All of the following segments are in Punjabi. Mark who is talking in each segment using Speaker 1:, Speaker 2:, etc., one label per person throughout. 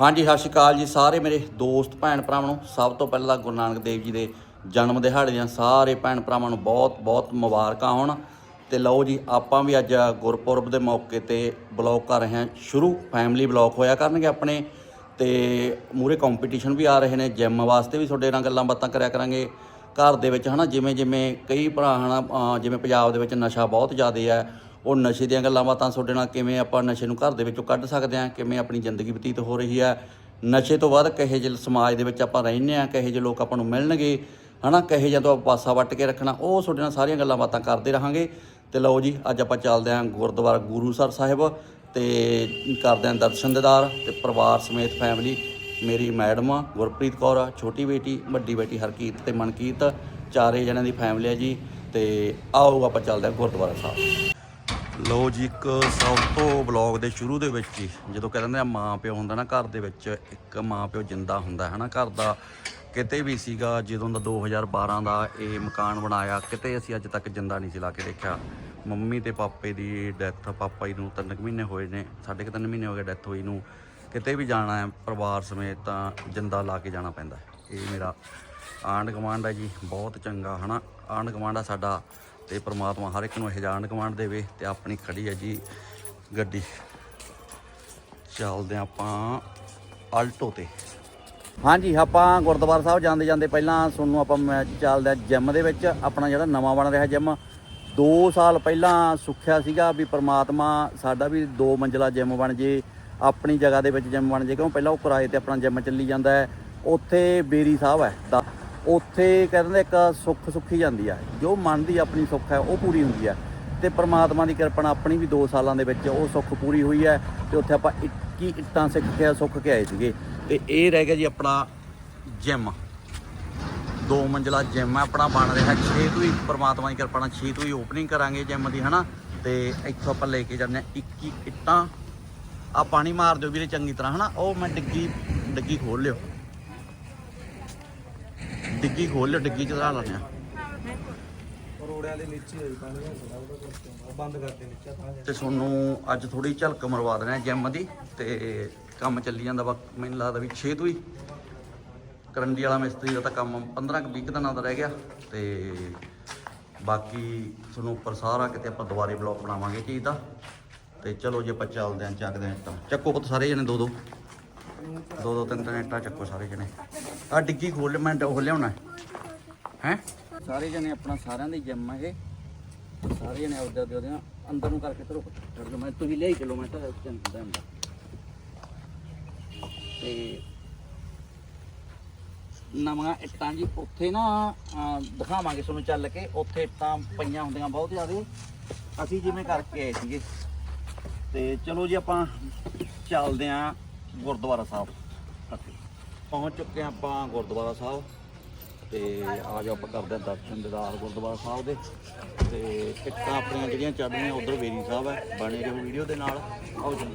Speaker 1: ਹਾਂਜੀ, ਸਤਿ ਸ਼੍ਰੀ ਅਕਾਲ ਜੀ ਸਾਰੇ ਮੇਰੇ ਦੋਸਤ, ਭੈਣ ਭਰਾਵਾਂ ਨੂੰ। ਸਭ ਤੋਂ ਪਹਿਲਾਂ ਗੁਰੂ ਨਾਨਕ ਦੇਵ ਜੀ ਦੇ ਜਨਮ ਦਿਹਾੜੇ ਦੀਆਂ ਸਾਰੇ ਭੈਣ ਭਰਾਵਾਂ ਨੂੰ ਬਹੁਤ ਬਹੁਤ ਮੁਬਾਰਕਾਂ ਹੋਣ। ਤੇ ਲਓ ਜੀ, ਆਪਾਂ ਵੀ ਅੱਜ ਗੁਰਪੁਰਬ ਦੇ ਮੌਕੇ ਤੇ ਬਲੌਗ ਕਰ ਰਹੇ ਹਾਂ। ਸ਼ੁਰੂ ਫੈਮਿਲੀ ਬਲੌਗ ਹੋਇਆ ਕਰਨਗੇ ਆਪਣੇ। ਤੇ ਮੂਰੇ ਕੰਪੀਟੀਸ਼ਨ ਵੀ ਆ ਰਹੇ ਨੇ। ਜਿਮ ਵਾਸਤੇ ਵੀ ਤੁਹਾਡੇ ਨਾਲ ਗੱਲਾਂ ਬਾਤਾਂ ਕਰਿਆ ਕਰਾਂਗੇ। ਘਰ ਦੇ ਵਿੱਚ ਹਨਾ ਜਿਵੇਂ ਜਿਵੇਂ ਕਈ ਭਰਾ ਹਨਾ, ਅਹ ਜਿਵੇਂ ਪੰਜਾਬ ਦੇ ਵਿੱਚ ਨਸ਼ਾ ਬਹੁਤ ਜ਼ਿਆਦਾ ਹੈ ਉਹ ਨਸ਼ੇ ਦੀਆਂ ਗੱਲਾਂ ਬਾਤਾਂ ਤੁਹਾਡੇ ਨਾਲ ਕਿਵੇਂ ਆਪਾਂ ਨਸ਼ੇ ਨੂੰ ਘਰ ਦੇ ਵਿੱਚੋਂ ਕੱਢ ਸਕਦੇ ਹਾਂ ਕਿਵੇਂ ਆਪਣੀ ਜ਼ਿੰਦਗੀ ਬਤੀਤ ਹੋ ਰਹੀ ਹੈ। ਨਸ਼ੇ ਤੋਂ ਬਾਅਦ ਕਹੇ ਜਿਹੇ ਸਮਾਜ ਦੇ ਵਿੱਚ ਆਪਾਂ ਰਹਿੰਦੇ ਹਾਂ ਕਹੇ ਜਿਹੇ ਲੋਕ ਆਪਾਂ ਨੂੰ ਮਿਲਣਗੇ ਹਨਾ? ਕਹੇ ਜਿਹੇ ਤੋਂ ਆਪਾਂ ਪਾਸਾ ਵੱਟ ਕੇ ਰੱਖਣਾ ਉਹ ਤੁਹਾਡੇ ਨਾਲ ਸਾਰੀਆਂ ਗੱਲਾਂ ਬਾਤਾਂ ਕਰਦੇ ਰਹਾਂਗੇ। ਤੇ ਲਓ ਜੀ ਅੱਜ ਆਪਾਂ ਚੱਲਦੇ ਹਾਂ ਗੁਰਦੁਆਰਾ ਗੁਰੂ ਸਰ ਸਾਹਿਬ ਤੇ ਕਰਦੇ ਹਾਂ ਦਰਸ਼ਨ ਦੇਦਾਰ ਤੇ ਪਰਿਵਾਰ ਸਮੇਤ ਫੈਮਿਲੀ ਮੇਰੀ ਮੈਡਮ ਆ, ਗੁਰਪ੍ਰੀਤ ਕੌਰ ਆ, ਛੋਟੀ ਬੇਟੀ ਵੱਡੀ ਬੇਟੀ ਹਰਕੀਤ ਤੇ ਮਨਕੀਤ ਚਾਰੇ ਜਣਿਆਂ ਦੀ ਫੈਮਿਲੀ ਹੈ ਜੀ। ਤੇ ਆਓ ਆਪਾਂ ਚੱਲਦੇ ਹਾਂ ਗੁਰਦੁਆਰਾ ਸਾਹਿਬ। ਲੋ ਜੀ ਇੱਕ ਸਭ ਤੋਂ ਬਲੌਗ ਦੇ ਸ਼ੁਰੂ ਦੇ ਵਿੱਚ ਹੀ, ਜਦੋਂ ਕਹਿੰਦੇ ਆ ਮਾਂ ਪਿਓ ਹੁੰਦਾ ਨਾ ਘਰ ਦੇ ਵਿੱਚ, ਇੱਕ ਮਾਂ ਪਿਓ ਜਿੰਦਾ ਹੁੰਦਾ ਹੈ ਨਾ, ਘਰ ਦਾ ਕਿਤੇ ਵੀ ਸੀਗਾ, ਜਦੋਂ ਦਾ 2012 ਦਾ ਇਹ ਮਕਾਨ ਬਣਾਇਆ, ਕਿਤੇ ਅਸੀਂ ਅੱਜ ਤੱਕ ਜਿੰਦਾ ਨਹੀਂ ਸੀ ਲਾ ਕੇ ਦੇਖਿਆ। ਮੰਮੀ ਤੇ ਪਾਪੇ ਦੀ ਡੈਥ ਪਾਪਾ ਜੀ ਨੂੰ ਤਿੰਨ ਕੁ ਮਹੀਨੇ ਹੋਏ ਨੇ, ਸਾਢੇ ਕੁ ਤਿੰਨ ਮਹੀਨੇ ਹੋ ਗਏ ਡੈਥ ਹੋਈ ਨੂੰ। ਕਿਤੇ ਵੀ ਜਾਣਾ ਹੈ, ਪਰਿਵਾਰ ਸਮੇਤ ਤਾਂ ਜਿੰਦਾ ਲਾ ਕੇ ਜਾਣਾ ਪੈਂਦਾ ਇਹ ਮੇਰਾ ਆਂਢ ਗੁਆਂਢ ਹੈ ਜੀ, ਬਹੁਤ ਚੰਗਾ ਹਨਾ ਆਂਢ ਗੁਆਂਢ ਆ ਸਾਡਾ ਤੇ ਪ੍ਰਮਾਤਮਾ ਹਰ ਇੱਕ ਨੂੰ ਹਜਾਨ ਆਂਢ ਦੇਵੇ ਤੇ ਆਪਣੀ ਖੜੀ ਹੈ ਜੀ ਗੱਡੀ। ਚੱਲਦੇ ਹਾਂ ਆਪਾਂ ਆਲਟੋ ਤੇ। ਹਾਂਜੀ, ਆਪਾਂ ਗੁਰਦੁਆਰਾ ਸਾਹਿਬ ਜਾਂਦੇ ਜਾਂਦੇ ਪਹਿਲਾਂ ਤੁਹਾਨੂੰ ਆਪਾਂ ਚੱਲਦੇ ਚੱਲਦਾ ਜਿਮ ਦੇ ਵਿੱਚ। ਆਪਣਾ ਜਿਹੜਾ ਨਵਾਂ ਬਣ ਰਿਹਾ ਜਿਮ 2 ਸਾਲ ਪਹਿਲਾਂ ਸੁੱਖਿਆ ਸੀਗਾ ਵੀ ਪ੍ਰਮਾਤਮਾ ਸਾਡਾ ਵੀ ਦੋ ਮੰਜ਼ਲਾ ਜਿਮ ਬਣ ਜੇ, ਆਪਣੀ ਜਗ੍ਹਾ ਦੇ ਵਿੱਚ ਜਿਮ ਬਣ ਜੇ, ਕਿਉਂ ਪਹਿਲਾਂ ਉਹ ਕਿਰਾਏ ਤੇ ਆਪਣਾ ਜਿਮ ਚੱਲੀ ਜਾਂਦਾ ਹੈ। ਉੱਥੇ ਬੇਰੀ ਸਾਹਿਬ ਹੈ ਦਾ ਉੱਥੇ ਕਹਿੰਦੇ ਇੱਕ ਸੁੱਖ ਸੁੱਖੀ ਜਾਂਦੀ ਆ। ਜੋ ਮਨ ਦੀ ਆਪਣੀ ਸੁੱਖ ਹੈ, ਉਹ ਪੂਰੀ ਹੁੰਦੀ ਹੈ ਤੇ ਪ੍ਰਮਾਤਮਾ ਦੀ ਕਿਰਪਾ ਨਾਲ ਆਪਣੀ ਵੀ 2 ਸਾਲਾਂ ਦੇ ਵਿੱਚ ਉਹ ਸੁੱਖ ਪੂਰੀ ਹੋਈ ਹੈ ਤੇ ਉੱਥੇ ਆਪਾਂ 21 ਇੱਟਾਂ ਸਿੱਖ ਕੇ ਸੁੱਖ ਕੇ ਆਏ ਸੀਗੇ। ਤੇ ਇਹ ਰਹਿ ਗਿਆ ਜੀ ਆਪਣਾ ਜਿਮ। ਦੋ ਮੰਜ਼ਲਾ ਜਿਮ ਹੈ, ਆਪਣਾ ਬਣ ਰਿਹਾ 6 ਤੋਂ ਹੀ ਪ੍ਰਮਾਤਮਾ ਦੀ ਕਿਰਪਾ ਨਾਲ 6 ਤੋਂ ਹੀ ਓਪਨਿੰਗ ਕਰਾਂਗੇ ਜਿਮ ਦੀ, ਹਨਾ? ਤੇ ਇੱਥੋਂ ਆਪਾਂ ਲੈ ਕੇ ਜਾਂਦੇ ਹਾਂ 21 ਇੱਟਾਂ। ਆ ਪਾਣੀ ਮਾਰ ਦਿਓ ਵੀਰੇ ਚੰਗੀ ਤਰ੍ਹਾਂ, ਹਨਾ? ਉਹ ਮੈਂ ਡਿੱਗੀ ਡਿੱਗੀ ਖੋਲ ਲਿਓ। ਡਿੱਗੀ ਖੋਲ ਲਿਓ ਡਿੱਗੀ ਚ ਧਰਾ ਲੈਂਦੇ ਆ
Speaker 2: ਰੋੜਿਆਂ ਦੇ ਨੀਚੇ ਹੋਈ ਪਾਣੀ ਦਾ ਥੋੜਾ ਉਹਦਾ ਕਰਕੇ ਬੰਦ ਕਰਦੇ ਨੀਚੇ ਤਾਂ
Speaker 1: ਤੁਹਾਨੂੰ ਅੱਜ ਥੋੜੀ ਝਲਕ ਮਰਵਾ ਦੇਣਾ ਜਿਮ ਦੀ ਤੇ ਕੰਮ ਚੱਲੀ ਜਾਂਦਾ ਵਾ। ਮੈਨੂੰ ਲੱਗਦਾ ਵੀ 6 ਤੋਂ ਹੀ। ਕਰੰਡੀ ਵਾਲਾ ਮਿਸਤਰੀ ਦਾ ਤਾਂ ਕੰਮ 15 ਕੁ 20 ਦਿਨਾਂ ਦਾ ਰਹਿ ਗਿਆ। ਤੇ ਬਾਕੀ ਤੁਹਾਨੂੰ ਉੱਪਰ ਸਾਰਾ ਕਿਤੇ ਆਪਾਂ ਦੁਬਾਰੇ ਬਲੌਕ ਬਣਾਵਾਂਗੇ ਚੀਜ਼ ਦਾ। ਤੇ ਚਲੋ ਜੇ ਆਪਾਂ ਚੱਲਦੇ ਆਂ ਚੱਕਦੇ ਆਂ ਤਾਂ ਚੱਕੋ ਪੁੱਤ ਸਾਰੇ ਜਣੇ ਦੋ ਦੋ ਦੋ ਦੋ ਤਿੰਨ ਤਿੰਨ ਇੱਟਾਂ ਚੱਕੋ ਸਾਰੇ ਜਣੇ। ਆ ਡਿੱਗੀ ਖੋਲ, ਮੈਂ ਉਹ ਲਿਆਉਣਾ। ਹੈ? ਸਾਰੇ ਜਣੇ ਆਪਣਾ ਸਾਰਿਆਂ ਦੀ ਜਿਮ ਇਹ। ਸਾਰੇ ਜਣੇ ਉਹਦੇ ਦੇ ਉਹਦੇ ਅੰਦਰ ਨੂੰ ਕਰਕੇ ਧਰੋ ਛੱਡ ਦੋ ਮੈਂ, ਤੁਸੀਂ ਲਿਆਈ ਚਲੋ, ਮੈਂ ਤਾਂ ਚੰਦਾ ਹੁੰਦਾ। ਤੇ ਨਵਾਂ ਇੱਟਾਂ ਜੀ, ਉੱਥੇ ਨਾ ਦਿਖਾਵਾਂਗੇ ਤੁਹਾਨੂੰ ਚੱਲ ਕੇ। ਉੱਥੇ ਇੱਟਾਂ ਪਈਆਂ ਹੁੰਦੀਆਂ ਬਹੁਤ ਜ਼ਿਆਦਾ। ਅਸੀਂ ਜਿਵੇਂ ਕਰਕੇ ਆਏ ਸੀਗੇ। ਤੇ ਚਲੋ ਜੀ, ਆਪਾਂ ਚੱਲਦੇ ਆਂ ਗੁਰਦੁਆਰਾ ਸਾਹਿਬ। ਪਹੁੰਚ ਚੁੱਕੇ ਹਾਂ ਆਪਾਂ ਗੁਰਦੁਆਰਾ ਸਾਹਿਬ ਤੇ ਆ ਜਾਓ ਆਪਾਂ ਕਰਦੇ ਹਾਂ ਦਰਸ਼ਨ ਦਿਦਾਰ ਗੁਰਦੁਆਰਾ ਸਾਹਿਬ ਦੇ। ਤੇ ਇੱਟਾਂ ਆਪਣੀਆਂ ਜਿਹੜੀਆਂ ਚੜ੍ਹਨੀਆਂ ਉਧਰ ਵੇਰੀ ਸਾਹਿਬ ਹੈ, ਬਣੇ ਰਹੋ ਵੀਡੀਓ ਦੇ ਨਾਲ। ਆਓ ਜੀ।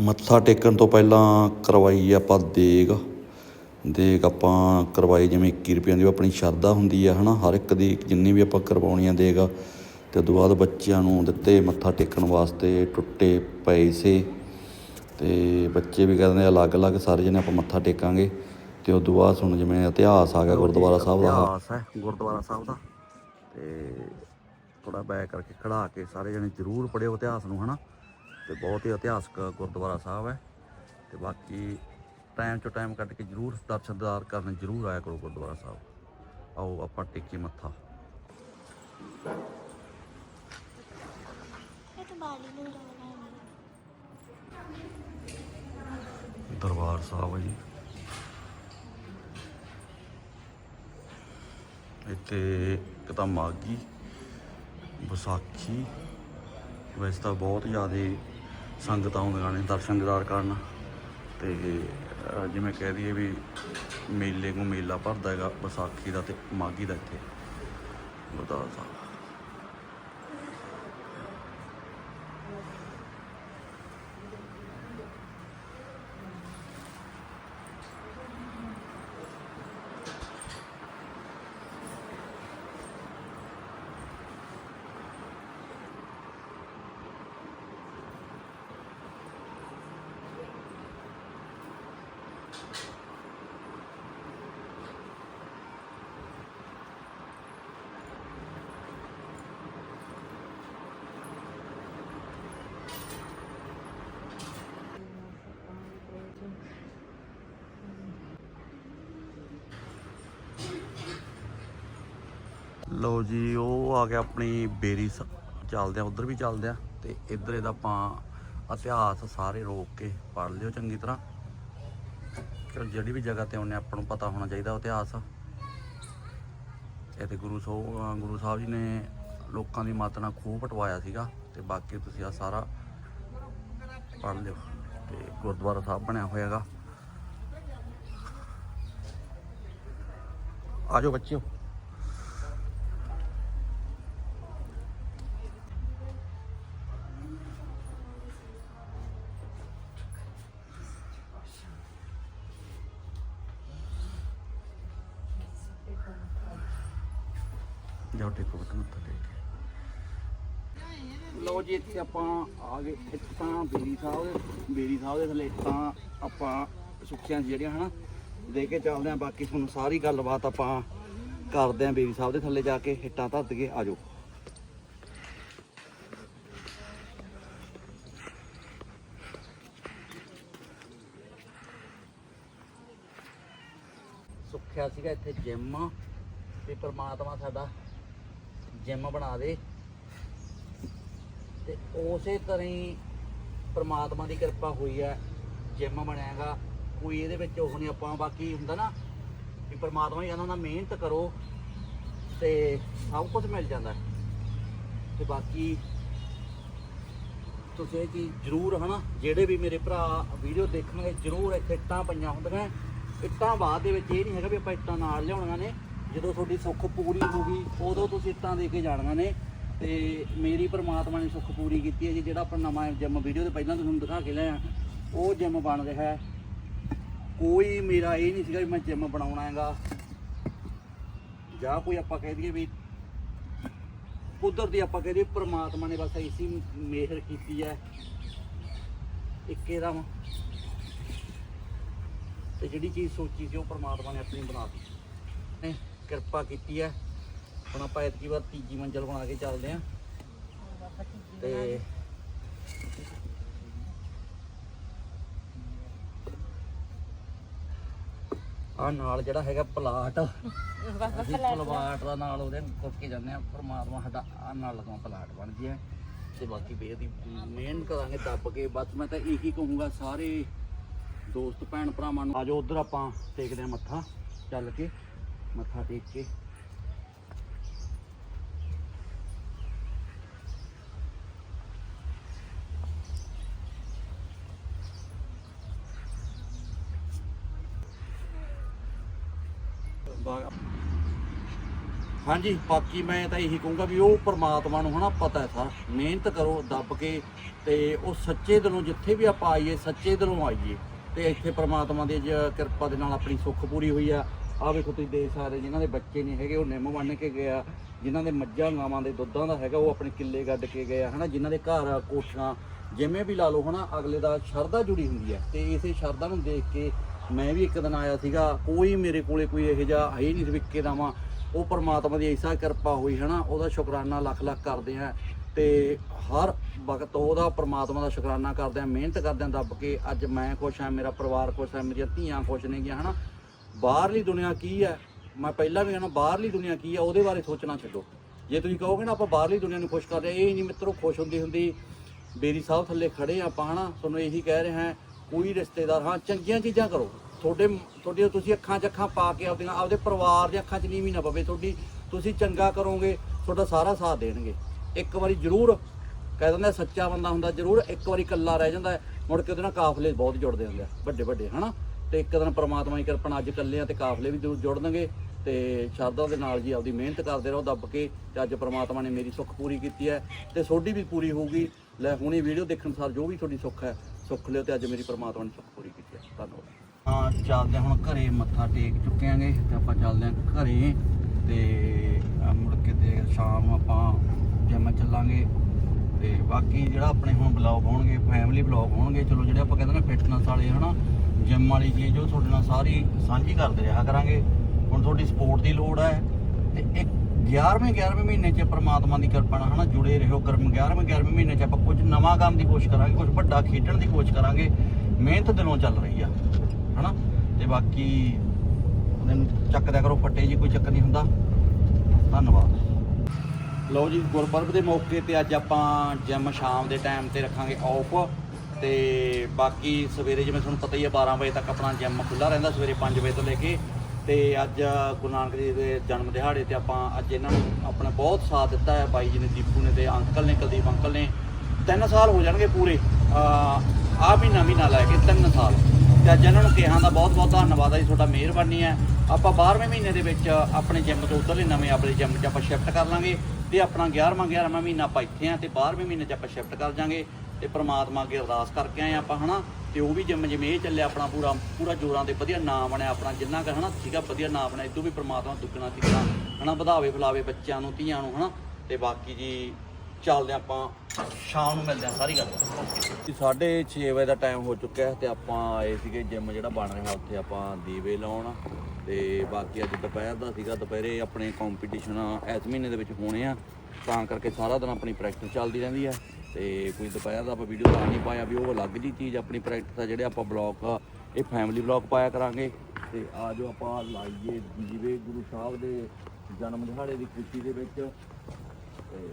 Speaker 1: ਮੱਥਾ ਟੇਕਣ ਤੋਂ ਪਹਿਲਾਂ ਕਰਵਾਈ ਆਪਾਂ ਦੇਗ। ਦੇਗ ਆਪਾਂ ਕਰਵਾਈ ਜਿਵੇਂ 21 ਰੁਪਈਆਂ ਦੀ ਆਪਣੀ ਸ਼ਰਧਾ ਹੁੰਦੀ ਆ, ਹਨਾ? ਹਰ ਇੱਕ ਦੀ ਜਿੰਨੀ ਵੀ ਆਪਾਂ ਕਰਵਾਉਣੀ ਆ ਦੇਗ ਤੇ ਤੋਂ ਬਾਅਦ ਬੱਚਿਆਂ ਨੂੰ ਦਿੱਤੇ ਮੱਥਾ ਟੇਕਣ ਵਾਸਤੇ ਟੁੱਟੇ ਪੈਸੇ ਤੇ ਬੱਚੇ ਵੀ ਕਹਿੰਦੇ ਅਲੱਗ-ਅਲੱਗ ਸਾਰੇ ਜਣੇ ਆਪਾਂ ਮੱਥਾ ਟੇਕਾਂਗੇ। ਤੇ ਤੋਂ ਬਾਅਦ ਹੁਣ ਜਿਵੇਂ ਇਤਿਹਾਸ ਆ ਗਿਆ ਗੁਰਦੁਆਰਾ ਸਾਹਿਬ ਦਾ। ਇਤਿਹਾਸ ਹੈ ਗੁਰਦੁਆਰਾ ਸਾਹਿਬ ਦਾ। ਤੇ ਥੋੜਾ ਬੈਕ ਕਰਕੇ ਖੜਾ ਕੇ ਸਾਰੇ ਜਣੇ ਜ਼ਰੂਰ ਪੜਿਓ ਇਤਿਹਾਸ ਨੂੰ, ਹਨਾ? ਤੇ ਬਹੁਤ ਹੀ ਇਤਿਹਾਸਕ ਗੁਰਦੁਆਰਾ ਸਾਹਿਬ ਹੈ। ਤੇ ਬਾਕੀ ਟਾਈਮ ਚੋਂ ਟਾਈਮ ਕੱਢ ਕੇ ਜ਼ਰੂਰ ਦਰਸ਼ਨਦਾਰ ਕਰਨ ਜ਼ਰੂਰ ਆਇਆ ਕਰੋ ਗੁਰਦੁਆਰਾ ਸਾਹਿਬ। ਆਓ ਆਪਾਂ ਟੇਕੀ ਮੱਥਾ। ਦਰਬਾਰ ਸਾਹਿਬ ਜੀ। ਇੱਥੇ ਇੱਕ ਤਾਂ ਮਾਗੀ ਵਿਸਾਖੀ ਵੈਸੇ ਤਾਂ ਬਹੁਤ ਜ਼ਿਆਦਾ ਸੰਗਤਾਂ ਆਉਂਦੀਆਂ ਨੇ ਦਰਸ਼ਨ ਦਿਦਾਰ ਕਰਨ। ਤੇ ਜਿਵੇਂ ਕਹਿ ਦਈਏ ਵੀ ਮੇਲੇ ਨੂੰ ਮੇਲਾ ਭਰਦਾ ਹੈਗਾ, ਵਿਸਾਖੀ ਦਾ ਤੇ ਮਾਗੀ ਦਾ ਇੱਥੇ। ਗੁਰਦੁਆਰਾ ਸਾਹਿਬ। ਲਓ ਜੀ, ਉਹ ਆ ਗਿਆ ਆਪਣੀ ਬੇਰੀ ਸ- ਚੱਲਦੇ ਆ, ਉਧਰ ਵੀ ਚੱਲਦੇ ਆ। ਤੇ ਇੱਧਰ ਇਹਦਾ ਆਪਾਂ ਇਤਿਹਾਸ ਸਾਰੇ ਰੋਕ ਕੇ ਪੜ੍ਹ ਲਿਓ ਚੰਗੀ ਤਰ੍ਹਾਂ। ਕਿ ਜਿਹੜੀ ਵੀ ਜਗ੍ਹਾ ਤੇ ਆਉਂਦੇ ਆਪਾਂ ਨੂੰ ਪਤਾ ਹੋਣਾ ਚਾਹੀਦਾ ਇਤਿਹਾਸ। ਇਹ ਤੇ ਗੁਰੂ ਸੋ ਗੁਰੂ ਸਾਹਿਬ ਜੀ ਨੇ ਲੋਕਾਂ ਦੀ ਮੱਤ ਨਾਲ ਖੂਹ ਪਟਵਾਇਆ ਸੀਗਾ। ਤੇ ਬਾਕੀ ਤੁਸੀਂ ਆ ਸਾਰਾ ਪੜ੍ਹ ਲਿਓ। ਤੇ ਗੁਰਦੁਆਰਾ ਸਾਹਿਬ ਬਣਿਆ ਹੋਇਆ ਹੈਗਾ। ਆਜੋ ਬੱਚਿਓ। ਜਾਓ ਟੇਕੋ ਬਟਨ ਉੱਤੇ ਟੇਕ ਲਓ ਜੀ, ਇੱਥੇ ਆਪਾਂ ਆ ਗਏ ਇੱਥੇ ਤਾਂ ਬੇਰੀ ਸਾਹਿਬ ਦੇ ਬੇਰੀ ਸਾਹਿਬ ਦੇ ਥੱਲੇ ਤਾਂ ਆਪਾਂ ਸੁੱਖੀਆਂ ਜਿਹੜੀਆਂ, ਹਨਾ, ਦੇ ਕੇ ਚੱਲਦੇ ਆਂ ਬਾਕੀ ਤੁਹਾਨੂੰ ਸਾਰੀ ਗੱਲਬਾਤ ਆਪਾਂ ਕਰਦੇ ਆਂ ਬੇਰੀ ਸਾਹਿਬ ਦੇ ਥੱਲੇ ਜਾ ਕੇ ਹਿੱਟਾਂ ਧਰ ਦਈਏ ਆਜੋ ਸੁੱਖਿਆ ਸੀਗਾ ਇੱਥੇ ਜਿਮ ਤੇ ਪ੍ਰਮਾਤਮਾ ਸਾਡਾ ਜਿਮ ਬਣਾ ਦੇ। ਤੇ ਉਸੇ ਤਰ੍ਹਾਂ ਹੀ ਪ੍ਰਮਾਤਮਾ ਦੀ ਕਿਰਪਾ ਹੋਈ ਹੈ ਜਿਮ ਬਣਿਆਗਾ ਕੋਈ ਇਹਦੇ ਵਿੱਚ ਉਹ ਨਹੀਂ ਆਪਾਂ, ਬਾਕੀ ਹੁੰਦਾ ਨਾ ਵੀ ਪ੍ਰਮਾਤਮਾ ਹੀ ਕਹਿੰਦਾ ਹੁੰਦਾ ਮਿਹਨਤ ਕਰੋ ਤੇ ਸਭ ਕੁਝ ਮਿਲ ਜਾਂਦਾ। ਹੈ। ਤੇ ਬਾਕੀ ਤੁਸੀਂ ਇਹ ਚੀਜ਼ ਜ਼ਰੂਰ ਹਨਾ, ਜਿਹੜੇ ਵੀ ਮੇਰੇ ਭਰਾ ਵੀਡੀਓ ਦੇਖਣਗੇ, ਜ਼ਰੂਰ ਇੱਥੇ ਇੱਟਾਂ ਪਈਆਂ ਹੁੰਦੀਆਂ। ਇੱਟਾਂ ਬਾਅਦ ਦੇ ਵਿੱਚ ਇਹ ਨਹੀਂ ਹੈਗਾ ਵੀ ਆਪਾਂ ਇੱਟਾਂ ਨਾਲ ਲਿਆਉਣੀਆਂ ਨੇ। ਜਦੋਂ ਤੁਹਾਡੀ ਸੁੱਖ ਪੂਰੀ ਹੋ ਗਈ, ਉਦੋਂ ਤੁਸੀਂ ਇੱਟਾਂ ਦੇ ਕੇ ਜਾਣੀਆਂ ਨੇ ਤੇ ਮੇਰੀ ਪਰਮਾਤਮਾ ਨੇ ਸੁੱਖ ਪੂਰੀ ਕੀਤੀ ਹੈ ਜੀ, ਜਿਹੜਾ ਆਪਾਂ ਨਵਾਂ ਜਿਮ ਵੀਡੀਓ ਤੇ ਪਹਿਲਾਂ ਤੁਹਾਨੂੰ ਦਿਖਾ ਕੇ ਲਿਆ ਉਹ ਜਿਮ ਬਣ ਰਿਹਾ ਹੈ। ਕੋਈ ਮੇਰਾ ਇਹ ਨਹੀਂ ਸੀਗਾ ਵੀ ਮੈਂ ਜਿਮ ਬਣਾਉਣਾ ਹੈਗਾ। ਜਾਂ ਕੋਈ ਆਪਾਂ ਕਹਿ ਦਈਏ ਵੀ ਕੁਦਰਤੀ ਆਪਾਂ ਕਹਿ ਦਈਏ ਪ੍ਰਮਾਤਮਾ ਨੇ ਬਸ ਐਸੀ ਮਿਹਰ ਕੀਤੀ ਹੈ। ਇੱਕੇ ਦਾ ਤੇ ਜਿਹੜੀ ਚੀਜ਼ ਸੋਚੀ ਸੀ ਉਹ ਪ੍ਰਮਾਤਮਾ ਨੇ ਆਪਣੀ ਬਣਾ ਦਿੱਤੀ। ਨੇ ਕਿਰਪਾ ਕੀਤੀ ਹੈ। ਹੁਣ ਆਪਾਂ ਇਤਕੀ ਵਾਰ ਤੀਜੀ ਮੰਜ਼ਲ ਬਣਾ ਕੇ ਚੱਲਦੇ ਆਂ ਤੇ ਆ ਨਾਲ ਜਿਹੜਾ ਹੈਗਾ ਪਲਾਟ, ਅਸੀਂ ਪਲਾਟ ਦਾ ਨਾਲ ਉਹਦੇ ਕੁੱਟ ਕੇ ਜਾਂਦੇ ਆ ਪਰਮਾਤਮਾ ਸਾਡਾ ਆ ਨਾਲ ਲਗਾਉਂ ਪਲਾਟ ਬਣ ਗਿਆ। ਤੇ ਬਾਕੀ ਬੇਦੀ ਮਿਹਨਤ ਕਰਾਂਗੇ ਦੱਬ ਕੇ। ਬਸ ਮੈਂ ਤਾਂ ਇਹੀ ਕਹੂੰਗਾ ਸਾਰੇ ਦੋਸਤ, ਭੈਣ ਭਰਾਵਾਂ ਨੂੰ। ਆਜੋ ਉਧਰ ਆਪਾਂ ਟੇਕਦੇ ਆ ਮੱਥਾ ਚੱਲ ਕੇ। ਮੱਥਾ ਟੇਕ ਕੇ। ਹਾਂਜੀ, ਬਾਕੀ ਮੈਂ ਤਾਂ ਇਹੀ ਕਹੂੰਗਾ ਵੀ ਉਹ ਪ੍ਰਮਾਤਮਾ ਨੂੰ ਹਨਾ ਪਤਾ ਹੈ ਸਾਰਾ। ਮਿਹਨਤ ਕਰੋ, ਦੱਬ ਕੇ ਤੇ ਉਹ ਸੱਚੇ ਦਿਲੋਂ ਜਿੱਥੇ ਵੀ ਆਪਾਂ ਆਈਏ, ਸੱਚੇ ਦਿਲੋਂ ਆਈਏ ਤੇ ਇੱਥੇ ਪ੍ਰਮਾਤਮਾ ਦੀ ਕਿਰਪਾ ਦੇ ਨਾਲ ਆਪਣੀ ਸੁੱਖ ਪੂਰੀ ਹੋਈ ਆ। ਆ ਵੇਖੋ ਤੁਸੀਂ ਦੇਖ ਸਕਦੇ ਜਿਨ੍ਹਾਂ ਦੇ ਬੱਚੇ ਨਹੀਂ ਹੈਗੇ, ਉਹ ਨਿੰਮ ਬੰਨ ਕੇ ਗਿਆ, ਜਿਨ੍ਹਾਂ ਦੇ ਮੱਝਾਂ ਗਾਵਾਂ ਦੇ ਦੁੱਧਾਂ ਦਾ ਹੈਗਾ, ਉਹ ਆਪਣੇ ਕਿੱਲੇ ਗੱਡ ਕੇ ਗਿਆ ਆ ਹਨਾ, ਜਿਨ੍ਹਾਂ ਦੇ ਘਰ ਕੋਠੀਆਂ, ਜਿਵੇਂ ਵੀ ਲਾ ਲਓ, ਹਨਾ, ਅਗਲੇ ਦਾ ਸ਼ਰਧਾ ਜੁੜੀ ਹੁੰਦੀ ਹੈ। ਤੇ ਇਸੇ ਸ਼ਰਧਾ ਨੂੰ ਦੇਖ ਕੇ ਮੈਂ ਵੀ ਇੱਕ ਦਿਨ ਆਇਆ ਸੀਗਾ, ਕੋਈ ਮੇਰੇ ਕੋਲੇ ਕੋਈ ਇਹੋ ਜਿਹਾ ਹੈ ਹੀ ਨਹੀਂ ਸਵਿੱਕੇ ਦਾਵਾਂ ਉਹ ਪਰਮਾਤਮਾ ਦੀ ਐਸਾ ਕਿਰਪਾ ਹੋਈ, ਹਨਾ, ਉਹਦਾ ਸ਼ੁਕਰਾਨਾ ਲੱਖ ਲੱਖ ਕਰਦੇ ਆ, ਤੇ ਹਰ ਵਕਤ ਉਹਦਾ ਪਰਮਾਤਮਾ ਦਾ ਸ਼ੁਕਰਾਨਾ ਕਰਦੇ ਆ, ਮਿਹਨਤ ਕਰਦੇ ਆ ਦੱਬ ਕੇ ਅੱਜ ਮੈਂ ਖੁਸ਼ ਹਾਂ ਮੇਰਾ ਪਰਿਵਾਰ ਖੁਸ਼ ਹੈ ਮੇਰੀਆਂ ਧੀਆਂ ਖੁਸ਼ ਨੇਗੀਆਂ, ਹਨਾ। ਬਾਹਰਲੀ ਦੁਨੀਆ ਕੀ ਹੈ? ਮੈਂ ਪਹਿਲਾਂ ਵੀ ਕਹਿੰਦਾ ਬਾਹਰਲੀ ਦੁਨੀਆ ਕੀ ਹੈ ਉਹਦੇ ਬਾਰੇ ਸੋਚਣਾ ਛੱਡੋ। ਜੇ ਤੁਸੀਂ ਕਹੋਗੇ ਨਾ ਆਪਾਂ ਬਾਹਰਲੀ ਦੁਨੀਆ ਨੂੰ ਖੁਸ਼ ਕਰ ਰਹੇ ਹਾਂ, ਇਹ ਨਹੀਂ ਮਿੱਤਰੋ ਖੁਸ਼ ਹੁੰਦੀ ਹੁੰਦੀ ਬੇਰੀ ਸਾਹਿਬ ਥੱਲੇ ਖੜੇ ਆ ਆਪਾਂ ਹਨਾ? ਤੁਹਾਨੂੰ ਇਹੀ ਕਹਿ ਰਹੇ ਹਾਂ ਕੋਈ ਰਿਸ਼ਤੇਦਾਰ ਹਾਂ ਚੰਗੀਆਂ ਚੀਜ਼ਾਂ ਕਰੋ। ਤੁਹਾਡੇ ਤੁਹਾਡੇ ਤੁਸੀਂ ਅੱਖਾਂ 'ਚ ਅੱਖਾਂ ਪਾ ਕੇ ਆਪਦੀਆਂ ਆਪਦੇ ਪਰਿਵਾਰ ਦੀਆਂ ਅੱਖਾਂ 'ਚ ਨੀਵੀਂ ਨਾ ਪਵੇ ਤੁਹਾਡੀ। ਤੁਸੀਂ ਚੰਗਾ ਕਰੋਗੇ ਤੁਹਾਡਾ ਸਾਰਾ ਸਾਥ ਦੇਣਗੇ। ਇੱਕ ਵਾਰੀ ਜ਼ਰੂਰ ਕਹਿ ਦਿੰਦਾ ਸੱਚਾ ਬੰਦਾ ਹੁੰਦਾ ਜ਼ਰੂਰ ਇੱਕ ਵਾਰੀ ਇਕੱਲਾ ਰਹਿ ਜਾਂਦਾ ਮੁੜ ਕੇ ਉਹਦੇ ਨਾਲ ਕਾਫਲੇ ਬਹੁਤ ਜੁੜਦੇ ਹੁੰਦੇ ਆ ਵੱਡੇ ਵੱਡੇ ਹਨਾ? ਤੇ ਇੱਕ ਦਿਨ ਪ੍ਰਮਾਤਮਾ ਦੀ ਕਿਰਪਾ ਨਾਲ ਅੱਜ ਇਕੱਲਿਆਂ ਆ ਤੇ ਕਾਫਲੇ ਵੀ ਜ਼ਰੂਰ ਜੁੜਨਗੇ ਤੇ ਸ਼ਰਧਾ ਦੇ ਨਾਲ ਜੀ ਆਪਦੀ ਮਿਹਨਤ ਕਰਦੇ ਰਹੋ ਦੱਬ ਕੇ ਤੇ ਅੱਜ ਪ੍ਰਮਾਤਮਾ ਨੇ ਮੇਰੀ ਸੁੱਖ ਪੂਰੀ ਕੀਤੀ ਹੈ ਤੇ ਤੁਹਾਡੀ ਵੀ ਪੂਰੀ ਹੋਊਗੀ। ਲੈ ਹੁਣੀ ਵੀਡੀਓ ਦੇਖਣ ਸਾਰ ਜੋ ਵੀ ਤੁਹਾਡੀ ਸੁੱਖ ਹੈ, ਸੁੱਖ ਲਿਓ ਤੇ ਅੱਜ ਮੇਰੀ ਪ੍ਰਮਾਤਮਾ ਨੇ ਸੁੱਖ ਪੂਰੀ ਕੀਤੀ ਹੈ। ਧੰਨਵਾਦ। ਹਾਂ, ਚੱਲਦੇ ਹਾਂ ਹੁਣ ਘਰੇ, ਮੱਥਾ ਟੇਕ ਚੁੱਕੇ ਆਂਗੇ ਤੇ ਆਪਾਂ ਚੱਲਦੇ ਹਾਂ ਘਰੇ ਤੇ ਮੁੜ ਕੇ ਤੇ ਸ਼ਾਮ ਆਪਾਂ ਜਿਮ ਚੱਲਾਂਗੇ ਤੇ ਬਾਕੀ ਜਿਹੜਾ ਆਪਣੇ ਹੁਣ ਬਲੌਗ ਹੋਣਗੇ ਫੈਮਿਲੀ ਬਲੌਗ ਹੋਣਗੇ, ਚਲੋ ਜਿਹੜੇ ਆਪਾਂ ਕਹਿੰਦੇ ਨੇ ਫਿਟਨੈਸ ਵਾਲੇ ਹਨਾ ਜਿਮ ਵਾਲੀ ਚੀਜ਼ ਉਹ ਤੁਹਾਡੇ ਨਾਲ ਸਾਰੀ ਸਾਂਝੀ ਕਰਦੇ ਰਿਹਾ ਕਰਾਂਗੇ। ਹੁਣ ਤੁਹਾਡੀ ਸਪੋਰਟ ਦੀ ਲੋੜ ਹੈ। ਤੇ ਇੱਕ 11ਵੇਂ 11ਵੇਂ ਮਹੀਨੇ 'ਚ ਪਰਮਾਤਮਾ ਦੀ ਕਿਰਪਾ ਨਾਲ ਹਨਾ ਜੁੜੇ ਰਹੋ। ਕਰਮ 11ਵੇਂ 11ਵੇਂ ਮਹੀਨੇ 'ਚ ਆਪਾਂ ਕੁਝ ਨਵਾਂ ਕੰਮ ਦੀ ਕੋਸ਼ਿਸ਼ ਕਰਾਂਗੇ, ਕੁਝ ਵੱਡਾ ਖੇਡਣ ਦੀ ਕੋਸ਼ਿਸ਼ ਕਰਾਂਗੇ। ਮਿਹਨਤ ਦਿਲੋਂ ਚੱਲ ਰਹੀ ਆ, ਹਨਾ? ਤੇ ਬਾਕੀ ਉਹਨੂੰ ਚੱਕਦਿਆ ਕਰੋ ਫੱਟੇ ਜੀ, ਕੋਈ ਚੱਕਰ ਨਹੀਂ ਹੁੰਦਾ। ਧੰਨਵਾਦ। ਲਓ ਜੀ, ਗੁਰਪੁਰਬ ਦੇ ਮੌਕੇ ਤੇ ਅੱਜ ਆਪਾਂ ਜਿਮ ਸ਼ਾਮ ਦੇ ਟਾਈਮ ਤੇ ਰੱਖਾਂਗੇ ਆਫ ਤੇ ਬਾਕੀ ਸਵੇਰੇ ਜਿਵੇਂ ਤੁਹਾਨੂੰ ਪਤਾ ਹੀ ਹੈ 12 ਵਜੇ ਤੱਕ ਆਪਣਾ ਜਿਮ ਖੁੱਲਾ ਰਹਿੰਦਾ, ਸਵੇਰੇ 5 ਵਜੇ ਤੋਂ ਲੈ ਕੇ ਤੇ ਅੱਜ ਗੁਰੂ ਨਾਨਕ ਦੇਵ ਦੇ ਜਨਮ ਦਿਹਾੜੇ ਤੇ ਆਪਾਂ ਅੱਜ ਇਹਨਾਂ ਨੂੰ ਆਪਣਾ ਬਹੁਤ ਸਾਥ ਦਿੱਤਾ ਹੈ, ਬਾਈ ਜੀ ਨੇ, ਦੀਪੂ ਨੇ ਤੇ ਅੰਕਲ ਨੇ, ਕੁਲਦੀਪ ਅੰਕਲ ਨੇ। ਤਿੰਨ ਸਾਲ ਹੋ ਜਾਣਗੇ ਪੂਰੇ ਆ ਮਹੀਨਾ ਮਹੀਨਾ ਲੈ ਕੇ, ਤਿੰਨ ਸਾਲ। ਤੇ ਅੱਜ ਇਹਨਾਂ ਨੂੰ ਕਿਹਾ ਦਾ ਬਹੁਤ ਬਹੁਤ ਧੰਨਵਾਦ ਹੈ ਜੀ, ਤੁਹਾਡਾ ਮਿਹਰਬਾਨੀ ਹੈ। ਆਪਾਂ 12ਵੇਂ ਮਹੀਨੇ ਦੇ ਵਿੱਚ ਆਪਣੇ ਜਿੰਮ ਤੋਂ ਉਧਰਲੇ ਨਵੇਂ ਆਪਣੇ ਜਿੰਮ 'ਚ ਆਪਾਂ ਸ਼ਿਫਟ ਕਰ ਲਾਂਗੇ ਤੇ ਆਪਣਾ 11ਵਾਂ 11ਵਾਂ ਮਹੀਨਾ ਆਪਾਂ ਇੱਥੇ ਆ ਤੇ 12ਵੇਂ ਮਹੀਨੇ 'ਚ ਆਪਾਂ ਸ਼ਿਫਟ ਕਰ ਜਾਾਂਗੇ। ਤੇ ਪ੍ਰਮਾਤਮਾ ਅੱਗੇ ਅਰਦਾਸ ਕਰਕੇ ਆਏ ਆਪਾਂ, ਹਨਾ? ਤੇ ਉਹ ਵੀ ਜਿਮ ਜਿਵੇਂ ਇਹ ਚੱਲਿਆ ਆਪਣਾ ਪੂਰਾ ਪੂਰਾ ਜੋਰਾਂ 'ਤੇ ਵਧੀਆ ਨਾਮ ਬਣਿਆ ਆਪਣਾ, ਜਿੰਨਾ ਕੁ, ਹਨਾ? ਸੀਗਾ ਵਧੀਆ ਨਾਮ ਬਣਿਆ, ਇਦੋਂ ਵੀ ਪ੍ਰਮਾਤਮਾ ਦੁੱਗਣਾ ਤਿੱਗਣਾ, ਹਨਾ? ਵਧਾਵੇ ਫਲਾਵੇ ਬੱਚਿਆਂ ਨੂੰ, ਧੀਆਂ ਨੂੰ, ਹਨਾ? ਤੇ ਬਾਕੀ ਜੀ, ਚੱਲਦੇ ਹਾਂ ਆਪਾਂ, ਸ਼ਾਮ ਨੂੰ ਮਿਲਦੇ ਹਾਂ, ਸਾਰੀ ਗੱਲ। ਜੀ 6:30 ਵਜੇ ਦਾ ਟਾਈਮ ਹੋ ਚੁੱਕਿਆ ਹੈ ਤੇ ਆਪਾਂ ਆਏ ਸੀਗੇ ਜਿਮ ਜਿਹੜਾ ਬਣ ਰਿਹਾ, ਉੱਥੇ ਆਪਾਂ ਦੀਵੇ ਲਾਉਣ। ਤੇ ਬਾਕੀ ਅੱਜ ਦੁਪਹਿਰ ਦਾ ਸੀਗਾ, ਦੁਪਹਿਰੇ ਆਪਣੇ ਕੰਪੀਟੀਸ਼ਨ ਇਸ ਮਹੀਨੇ ਦੇ ਵਿੱਚ ਹੋਣੇ ਆ। ਤਾਂ ਕਰਕੇ ਸਾਰਾ ਦਿਨ ਆਪਣੀ ਪ੍ਰੈਕਟਿਸ ਚੱਲਦੀ ਰਹਿੰਦੀ ਹੈ। ਤੇ ਕੋਈ ਦੁਪਹਿਰ ਦਾ ਆਪਾਂ ਵੀਡੀਓ ਤਾਂ ਨਹੀਂ ਪਾਇਆ ਵੀ ਉਹ ਅਲੱਗ ਜੀ ਚੀਜ਼ ਆਪਣੀ ਪ੍ਰੈਕਟਿਸ ਆ ਜਿਹੜੇ ਆਪਾਂ ਬਲੌਗ ਇਹ ਫੈਮਿਲੀ ਬਲੌਗ ਪਾਇਆ ਕਰਾਂਗੇ। ਤੇ ਆ ਜੋ ਆਪਾਂ ਲਾਈਏ ਜਿਵੇਂ ਗੁਰੂ ਸਾਹਿਬ ਦੇ ਜਨਮ ਦਿਹਾੜੇ ਦੀ ਖੁਸ਼ੀ ਦੇ ਵਿੱਚ। ਤੇ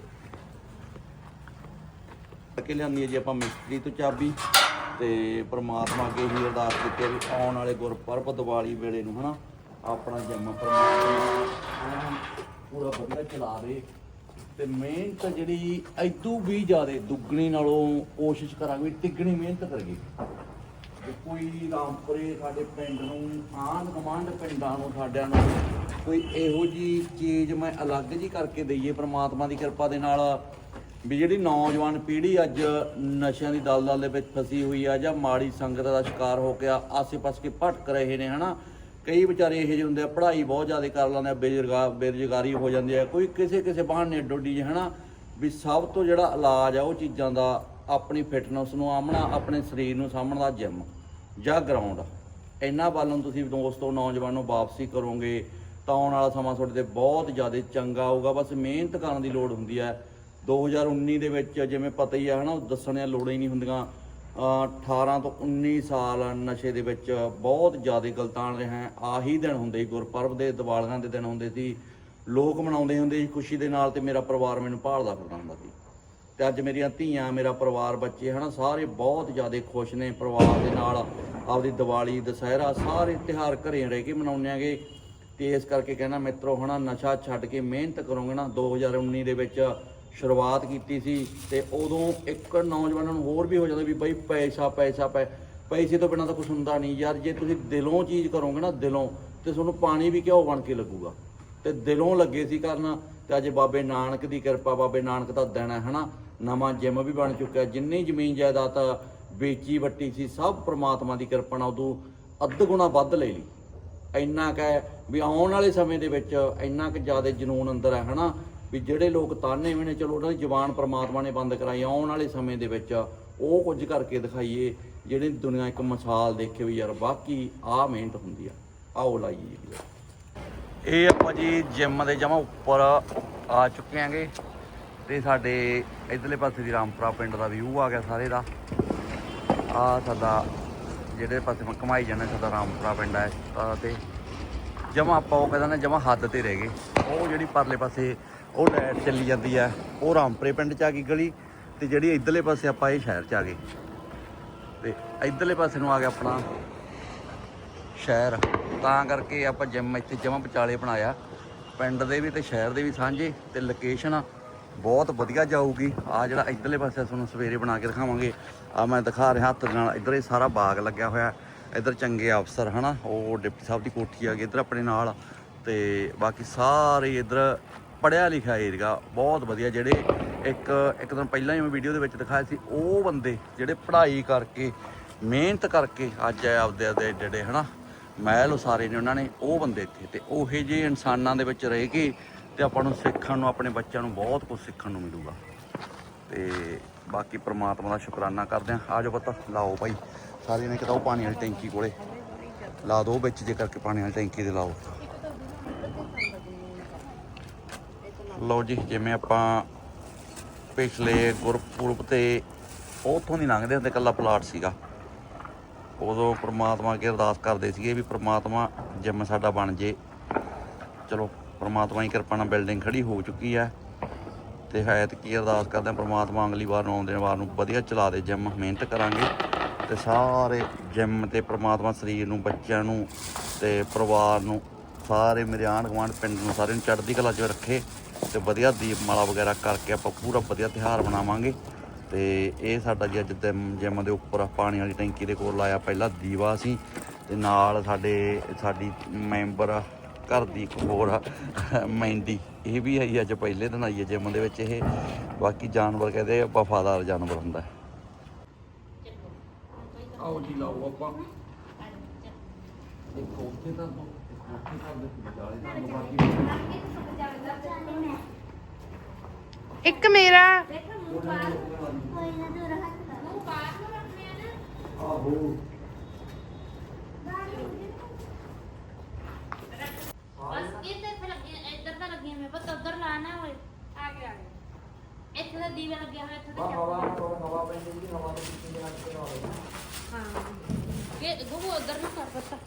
Speaker 1: ਕੇ ਲਿਆਂਦੀ ਹੈ ਜੀ ਆਪਾਂ ਮਿਸਤਰੀ ਤੋਂ ਚਾਬੀ। ਤੇ ਪ੍ਰਮਾਤਮਾ ਅੱਗੇ ਹੀ ਅਰਦਾਸ ਕੀਤੀ ਵੀ ਆਉਣ ਵਾਲੇ ਗੁਰਪੁਰਬ ਦੀਵਾਲੀ ਵੇਲੇ ਨੂੰ ਹਨਾ, ਆਪਣਾ ਜਨਮ ਪ੍ਰਮਾਤਮਾ ਪੂਰਾ ਵਧੀਆ ਚਲਾਵੇ ਤੇ ਮਿਹਨਤ ਜਿਹੜੀ ਐਦੂ ਵੀ ਜ਼ਿਆਦੇ ਦੁੱਗਣੀ ਨਾਲੋਂ ਕੋਸ਼ਿਸ਼ ਕਰਾਂਗੇ ਵੀ ਤਿੱਗਣੀ ਮਿਹਨਤ ਕਰੀਏ। ਜੇ ਕੋਈ ਰਾਮਪੁਰੇ ਸਾਡੇ ਪਿੰਡ ਨੂੰ, ਆਂਢ ਗੁਆਂਢ ਪਿੰਡਾਂ ਨੂੰ, ਸਾਡਿਆਂ ਨੂੰ ਕੋਈ ਇਹੋ ਜੀ ਚੀਜ਼ ਮੈਂ ਅਲੱਗ ਜੀ ਕਰਕੇ ਦਈਏ ਪ੍ਰਮਾਤਮਾ ਦੀ ਕਿਰਪਾ ਦੇ ਨਾਲ ਵੀ ਜਿਹੜੀ ਨੌਜਵਾਨ ਪੀੜ੍ਹੀ ਅੱਜ ਨਸ਼ਿਆਂ ਦੀ ਦਲਦਲ ਦੇ ਵਿੱਚ ਫਸੀ ਹੋਈ ਆ ਜਾਂ ਮਾੜੀ ਸੰਗਤ ਦਾ ਸ਼ਿਕਾਰ ਹੋ ਕੇ ਆਸੇ-ਪਾਸੇ ਭਟਕ ਰਹੇ ਨੇ, ਹਨਾ? ਕਈ ਵਿਚਾਰੇ ਇਹੋ ਜਿਹੇ ਹੁੰਦੇ ਆ, ਪੜ੍ਹਾਈ ਬਹੁਤ ਜ਼ਿਆਦਾ ਕਰ ਲੈਂਦੇ ਆ ਬੇਰੁਜ਼ਗਾਰ ਬੇਰੁਜ਼ਗਾਰੀ ਹੋ ਜਾਂਦੀ ਹੈ। ਕੋਈ ਕਿਸੇ ਕਿਸੇ ਬਹਾਨੇ ਡੋਡੀ ਜਿਹੇ, ਹਨਾ, ਵੀ ਸਭ ਤੋਂ ਜਿਹੜਾ ਇਲਾਜ ਆ ਉਹ ਚੀਜ਼ਾਂ ਦਾ ਆਪਣੀ ਫਿਟਨੈਸ ਨੂੰ ਆਮਣਾ ਆਪਣੇ ਸਰੀਰ ਨੂੰ ਸਾਂਭਣ ਦਾ ਜਿਮ ਜਾਂ ਗਰਾਊਂਡ ਇਹਨਾਂ ਵੱਲ ਤੁਸੀਂ ਦੋਸਤੋ, ਨੌਜਵਾਨੋ ਵਾਪਸੀ ਕਰੋਗੇ ਤਾਂ ਆਉਣ ਵਾਲਾ ਸਮਾਂ ਤੁਹਾਡੇ ਤੇ ਬਹੁਤ ਜ਼ਿਆਦਾ ਚੰਗਾ ਆਊਗਾ। ਬਸ ਮਿਹਨਤ ਕਰਨ ਦੀ ਲੋੜ ਹੁੰਦੀ ਹੈ। 2019 ਦੇ ਵਿੱਚ ਜਿਵੇਂ ਪਤਾ ਹੀ ਆ, ਹਨਾ ਦੱਸਣ ਦੀਆਂ ਲੋੜ ਹੀ ਨਹੀਂ ਹੁੰਦੀਆਂ। 18 ਤੋਂ 19 ਸਾਲ ਨਸ਼ੇ ਦੇ ਵਿੱਚ ਬਹੁਤ ਜ਼ਿਆਦਾ ਗਲਤਾਨ ਰਿਹਾ ਆਹੀ ਦਿਨ ਹੁੰਦੇ ਸੀ, ਗੁਰਪੁਰਬ ਦੇ, ਦੀਵਾਲੀਆਂ ਦੇ ਦਿਨ ਹੁੰਦੇ ਸੀ। ਲੋਕ ਮਨਾਉਂਦੇ ਹੁੰਦੇ ਸੀ ਖੁਸ਼ੀ ਦੇ ਨਾਲ ਤੇ ਮੇਰਾ ਪਰਿਵਾਰ ਮੈਨੂੰ ਭਾਲਦਾ ਫਿਰਦਾ ਹੁੰਦਾ ਸੀ। ਤੇ ਅੱਜ ਮੇਰੀਆਂ ਧੀਆਂ, ਮੇਰਾ ਪਰਿਵਾਰ, ਬੱਚੇ, ਹਨਾ, ਸਾਰੇ ਬਹੁਤ ਜ਼ਿਆਦਾ ਖੁਸ਼ ਨੇ ਪਰਿਵਾਰ ਦੇ ਨਾਲ। ਆਪਦੀ ਦੀਵਾਲੀ, ਦੁਸਹਿਰਾ, ਸਾਰੇ ਤਿਉਹਾਰ ਘਰੇ ਰਹਿ ਕੇ ਮਨਾਉਂਦੇ ਆਂਗੇ ਤੇ ਇਸ ਕਰਕੇ ਕਹਿੰਦਾ ਮਿੱਤਰੋ, ਹਨਾ, ਨਸ਼ਾ ਛੱਡ ਕੇ ਮਿਹਨਤ ਕਰੋਗੇ ਨਾ 2019 ਦੇ ਵਿੱਚ ਸ਼ੁਰੂਆਤ ਕੀਤੀ ਸੀ ਤੇ ਉਦੋਂ ਇੱਕ ਨੌਜਵਾਨਾਂ ਨੂੰ ਹੋਰ ਵੀ ਹੋ ਜਾਂਦਾ ਵੀ ਬਈ ਪੈਸਾ ਪੈਸਾ, ਪੈ, ਪੈਸੇ ਤੋਂ ਬਿਨਾਂ ਤਾਂ ਕੁਝ ਹੁੰਦਾ ਨਹੀਂ। ਯਾਰ, ਜੇ ਤੁਸੀਂ ਦਿਲੋਂ ਚੀਜ਼ ਕਰੋਗੇ ਨਾ, ਦਿਲੋਂ, ਤੇ ਤੁਹਾਨੂੰ ਪਾਣੀ ਵੀ ਘਿਓ ਬਣ ਕੇ ਲੱਗੂਗਾ। ਤੇ ਦਿਲੋਂ ਲੱਗੇ ਸੀ ਕਰਨ ਤੇ ਅੱਜ ਬਾਬੇ ਨਾਨਕ ਦੀ ਕਿਰਪਾ, ਬਾਬੇ ਨਾਨਕ ਦਾ ਦਿਨ ਹੈ, ਹਨਾ? ਨਵਾਂ ਜਿਮ ਵੀ ਬਣ ਚੁੱਕਿਆ। ਜਿੰਨੀ ਜ਼ਮੀਨ ਜਾਇਦਾਦ ਵੇਚੀ, ਵੱਟੀ ਸੀ, ਸਭ ਪ੍ਰਮਾਤਮਾ ਦੀ ਕਿਰਪਾ ਨਾਲ ਉਦੋਂ ਅੱਧ ਗੁਣਾ ਵੱਧ ਲੈ ਲਈ। ਇੰਨਾ ਕੁ ਹੈ ਵੀ ਆਉਣ ਵਾਲੇ ਸਮੇਂ ਦੇ ਵਿੱਚ ਇੰਨਾ ਕੁ ਜ਼ਿਆਦਾ ਜਨੂਨ ਅੰਦਰ ਹੈ, ਹਨਾ? ਵੀ ਜਿਹੜੇ ਲੋਕ ਤਾਨੇ ਵੀ ਨੇ, ਚਲੋ ਉਹਨਾਂ ਦੀ ਜ਼ੁਬਾਨ ਪ੍ਰਮਾਤਮਾ ਨੇ ਬੰਦ ਕਰਾਈ ਆਉਣ ਵਾਲੇ ਸਮੇਂ ਦੇ ਵਿੱਚ ਉਹ ਕੁਝ ਕਰਕੇ ਦਿਖਾਈਏ ਜਿਹੜੀ ਦੁਨੀਆ ਇੱਕ ਮਿਸਾਲ ਦੇਖੇ ਵੀ ਯਾਰ ਬਾਕੀ ਆਹ ਮਿਹਨਤ ਹੁੰਦੀ ਆ, ਆਓ ਲਾਈਏ ਇਹ ਆਪਾਂ ਜੀ ਜਿਮ ਦੇ ਜਮਾ ਉੱਪਰ ਆ ਚੁੱਕੇ ਆਂਗੇ ਤੇ ਸਾਡੇ ਇਧਰਲੇ ਪਾਸੇ ਦੀ ਰਾਮਪੁਰਾ ਪਿੰਡ ਦਾ ਵਿਊ ਆ ਗਿਆ ਸਾਰੇ ਦਾ। ਆ ਸਾਡਾ ਜਿਹੜੇ ਪਾਸੇ ਮੈਂ ਕਮਾਈ ਜਾਂਦਾ ਸਾਡਾ ਰਾਮਪੁਰਾ ਪਿੰਡ ਹੈ ਤਾਂ ਤੇ। ਜਮਾ ਆਪਾਂ ਉਹ ਕਹਿੰਦਾ ਨਾ ਜਮਾ ਹੱਦ ਤੇ ਰਹਿ ਗਏ। ਉਹ ਜਿਹੜੀ ਪਰਲੇ ਪਾਸੇ ਉਹ ਲਾਈਟ ਚੱਲੀ ਜਾਂਦੀ ਹੈ ਉਹ ਰਾਮਪਰੇ ਪਿੰਡ ਚ ਆ ਗਈ ਗਲੀ ਤੇ ਜਿਹੜੀ ਇਧਰਲੇ ਪਾਸੇ ਆਪਾਂ ਇਹ ਸ਼ਹਿਰ ਚ ਆ ਗਏ। ਤੇ ਇਧਰਲੇ ਪਾਸੇ ਨੂੰ ਆ ਗਿਆ ਆਪਣਾ ਸ਼ਹਿਰ। ਤਾਂ ਕਰਕੇ ਆਪਾਂ ਜਿਮ ਇੱਥੇ ਜਮਾਂ ਵਿਚਾਲੇ ਬਣਾਇਆ। ਪਿੰਡ ਦੇ ਵੀ ਤੇ ਸ਼ਹਿਰ ਦੇ ਵੀ ਸਾਂਝੇ ਤੇ ਲੋਕੇਸ਼ਨ ਬਹੁਤ ਵਧੀਆ ਜਾਊਗੀ। ਆ ਜਿਹੜਾ ਇਧਰਲੇ ਪਾਸੇ ਤੁਹਾਨੂੰ ਸਵੇਰੇ ਬਣਾ ਕੇ ਦਿਖਾਵਾਂਗੇ। ਆ ਮੈਂ ਦਿਖਾ ਰਿਹਾ ਹੱਥ ਦੇ ਨਾਲ। ਇਧਰ ਇਹ ਸਾਰਾ ਬਾਗ ਲੱਗਿਆ ਹੋਇਆ। ਇਧਰ ਚੰਗੇ ਅਫਸਰ ਹਨਾ, ਉਹ ਡਿਪਟੀ ਸਾਹਿਬ ਦੀ ਕੋਠੀ ਆ ਗਈ ਇਧਰ ਆਪਣੇ ਨਾਲ। ਤੇ ਬਾਕੀ ਸਾਰੇ ਇਧਰ ਪੜਿਆ ਲਿਖਿਆ ਏਰੀਆ ਬਹੁਤ ਵਧੀਆ, ਜਿਹੜੇ ਇੱਕ ਇੱਕ ਦਿਨ ਪਹਿਲਾਂ ਹੀ ਮੈਂ ਵੀਡੀਓ ਦੇ ਵਿੱਚ ਦਿਖਾਇਆ ਸੀ, ਉਹ ਬੰਦੇ ਜਿਹੜੇ ਪੜ੍ਹਾਈ ਕਰਕੇ, ਮਿਹਨਤ ਕਰਕੇ ਅੱਜ ਆਪਦੇ ਆਪਦੇ ਜਿਹੜੇ ਹਨਾ? ਮਹਿਲ ਉਸਾਰੇ ਨੇ ਉਹਨਾਂ ਨੇ, ਉਹ ਬੰਦੇ ਇੱਥੇ ਤੇ ਉਹੇ ਜਿਹੇ ਇਨਸਾਨਾਂ ਦੇ ਵਿੱਚ ਰਹਿ ਕੇ ਤੇ ਆਪਾਂ ਨੂੰ ਸਿੱਖਣ ਨੂੰ, ਆਪਣੇ ਬੱਚਿਆਂ ਨੂੰ ਬਹੁਤ ਕੁਝ ਸਿੱਖਣ ਨੂੰ ਮਿਲੂਗਾ। ਤੇ ਬਾਕੀ ਪ੍ਰਮਾਤਮਾ ਦਾ ਸ਼ੁਕਰਾਨਾ ਕਰਦੇ ਆ ਆਜੋ ਪਤਾ, ਲਾਓ ਭਾਈ ਸਾਰੇ ਨੇ ਕਿਹਾ ਉਹ ਪਾਣੀ ਵਾਲੀ ਟੈਂਕੀ ਕੋਲੇ ਲਾ ਦੋ ਵਿੱਚ, ਜੇ ਕਰਕੇ ਪਾਣੀ ਵਾਲੀ ਟੈਂਕੀ ਦੇ ਲਾਓ। ਲਓ ਜੀ, ਜਿਵੇਂ ਆਪਾਂ ਪਿਛਲੇ ਗੁਰਪੁਰਬ ਤੇ ਉਥੋਂ ਨਹੀਂ ਲੰਘਦੇ ਹੁੰਦੇ ਕੱਲਾ ਪਲਾਟ ਸੀਗਾ। ਉਦੋਂ ਪ੍ਰਮਾਤਮਾ ਅੱਗੇ ਅਰਦਾਸ ਕਰਦੇ ਸੀਗੇ ਵੀ ਪ੍ਰਮਾਤਮਾ ਜਿੰਮ ਸਾਡਾ ਬਣ ਜੇ। ਚਲੋ, ਪ੍ਰਮਾਤਮਾ ਦੀ ਕਿਰਪਾ ਨਾਲ ਬਿਲਡਿੰਗ ਖੜੀ ਹੋ ਚੁੱਕੀ ਹੈ ਤੇ ਹੈ ਕੀ ਅਰਦਾਸ ਕਰਦੇ ਹਾਂ ਪ੍ਰਮਾਤਮਾ ਅਗਲੀ ਵਾਰ, ਨੂੰ ਆਉਂਦੇ ਵਾਰ ਨੂੰ ਵਧੀਆ ਚਲਾ ਦੇ ਜਿਮ, ਮਿਹਨਤ ਕਰਾਂਗੇ। ਤੇ ਸਾਰੇ ਜਿਮ ਤੇ ਪ੍ਰਮਾਤਮਾ ਸਰੀਰ ਨੂੰ, ਬੱਚਿਆਂ ਨੂੰ ਤੇ ਪਰਿਵਾਰ ਨੂੰ, ਸਾਰੇ ਮੇਰੇ ਆਂਢ ਗੁਆਂਢ ਪਿੰਡ ਨੂੰ, ਸਾਰਿਆਂ ਨੂੰ ਚੜ੍ਹਦੀ ਕਲਾ 'ਚ ਰੱਖੇ। ਤੇ ਵਧੀਆ ਦੀਪਮਾਲਾ ਵਗੈਰਾ ਕਰਕੇ ਆਪਾਂ ਪੂਰਾ ਵਧੀਆ ਤਿਉਹਾਰ ਮਨਾਵਾਂਗੇ। ਤੇ ਇਹ ਸਾਡਾ ਜੀ ਅੱਜ ਜਿਮ ਦੇ ਉੱਪਰ ਪਾਣੀ ਵਾਲੀ ਟੈਂਕੀ ਦੇ ਕੋਲ ਲਾਇਆ ਪਹਿਲਾ ਦੀਵਾ ਸੀ ਤੇ ਨਾਲ ਸਾਡੇ ਸਾਡੀ ਮੈਂਬਰ ਘਰ ਦੀ ਇੱਕ ਹੋਰ ਮਹਿੰਦੀ। ਇਹ ਵੀ ਆਈ ਅੱਜ ਪਹਿਲੇ ਦਿਨ ਆਈ ਹੈ ਜਿਮ ਦੇ ਵਿੱਚ ਇਹ। ਬਾਕੀ ਜਾਨਵਰ ਕਹਿੰਦੇ ਆ, ਵਫਾਦਾਰ ਜਾਨਵਰ ਹੁੰਦਾ ਆਓ ਜੀ ਲਾਓ ਆਪਾਂ। ਇੱਕ ਉੱਥੇ ਤਾਂ ਉੱਥੇ ਕਰ ਦੇ ਜਾਲੇ ਤਾਂ ਬਾਕੀ
Speaker 3: ਇੱਕ ਮੇਰਾ।
Speaker 1: ਆਹੋ
Speaker 4: ਬਸ ਇੱਧਰ ਤੇ ਲੱਗੀਆਂ ਇੱਧਰ ਤਾਂ ਲੱਗੀਆਂ ਮੈਂ ਪਤਾ ਉੱਧਰ ਲਾਣਾ ਹੋਏ ਆ ਗਿਆ ਆ ਗਿਆ ਇੱਥੇ ਤਾਂ ਦੀਵਾ ਲੱਗਿਆ ਹੋਇਆ ਇੱਥੇ ਤਾਂ
Speaker 2: ਹਵਾ ਹਵਾ ਪੈਂਦੀ ਜੀ ਹਵਾ ਦੇ ਵਿੱਚ ਜਿਹੜਾ ਕਿ ਹੋਵੇ।
Speaker 4: ਹਾਂ। ਇਹ ਗੁੱਗੂ ਉੱਧਰ ਨੂੰ ਕਰ ਪਤਾ